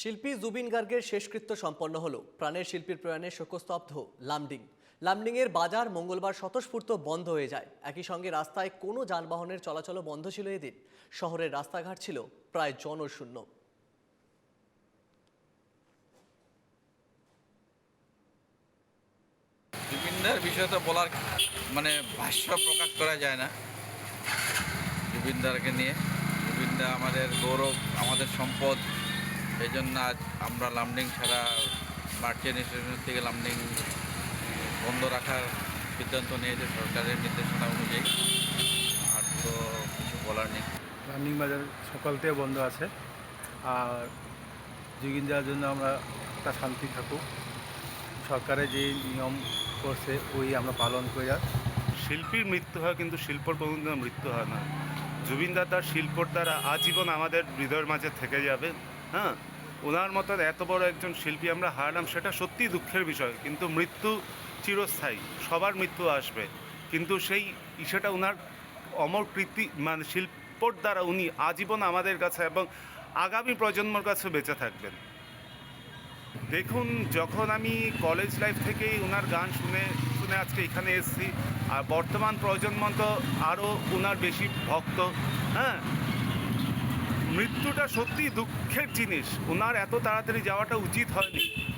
শিল্পী জুবিন গার্গের শেষকৃত্য সম্পন্ন হলো। প্রাণের শিল্পীর প্রয়াণে শোকস্তব্ধ লামডিং। লামডিংয়ের বাজার মঙ্গলবার স্বতঃস্ফূর্ত বন্ধ হয়ে যায়। একই সঙ্গে রাস্তায় কোনো যানবাহনের চলাচল বন্ধ ছিল এদিন। শহরের রাস্তাঘাট ছিল প্রায় জনশূন্য। জুবিনদার বিষয়ে তো বলার মানে ভাষ্য প্রকাশ করা যায় না। জুবিনদারকে নিয়ে। জুবিনদা আমাদের গৌরব, আমাদের সম্পদ এই জন্য আজ আমরা লামডিং ছাড়া মার্চেন্ট স্টেশন থেকে লামডিং বন্ধ রাখার সিদ্ধান্ত নিয়েছে সরকারের নির্দেশনা অনুযায়ী। আর তো কিছু বলার নেই। রানিং বাজার সকাল থেকে বন্ধ আছে। আর যোগিন যাওয়ার জন্য আমরা একটা শান্তি থাকুক। সরকারে যে নিয়ম করছে ওই আমরা পালন করে যাক। শিল্পীর মৃত্যু হয় কিন্তু শিল্পর কোনোদিনও মৃত্যু হয় না। জুবিনদা তার শিল্পর দ্বারা আজীবন আমাদের হৃদয়ের মাঝে থেকে যাবে। হ্যাঁ? ওনার মতন এত বড় একজন শিল্পী আমরা হারালাম, সেটা সত্যিই দুঃখের বিষয়। কিন্তু মৃত্যু চিরস্থায়ী, সবার মৃত্যু আসবে। কিন্তু সেই ইসেটা ওনার অমর কৃতি মানে শিল্পর দ্বারা উনি আজীবন আমাদের কাছে এবং আগামী প্রজন্মর কাছে বেঁচে থাকবেন। দেখুন, যখন আমি কলেজ লাইফ থেকেই ওনার গান শুনে শুনে আজকে এখানে এসেছি, আর বর্তমান প্রজন্ম তো আরও ওনার বেশি ভক্ত হ্যাঁ? মৃত্যুটা সত্যি দুঃখের জিনিস। ওনার এত তাড়াতাড়ি যাওয়াটা উচিত হয়নি।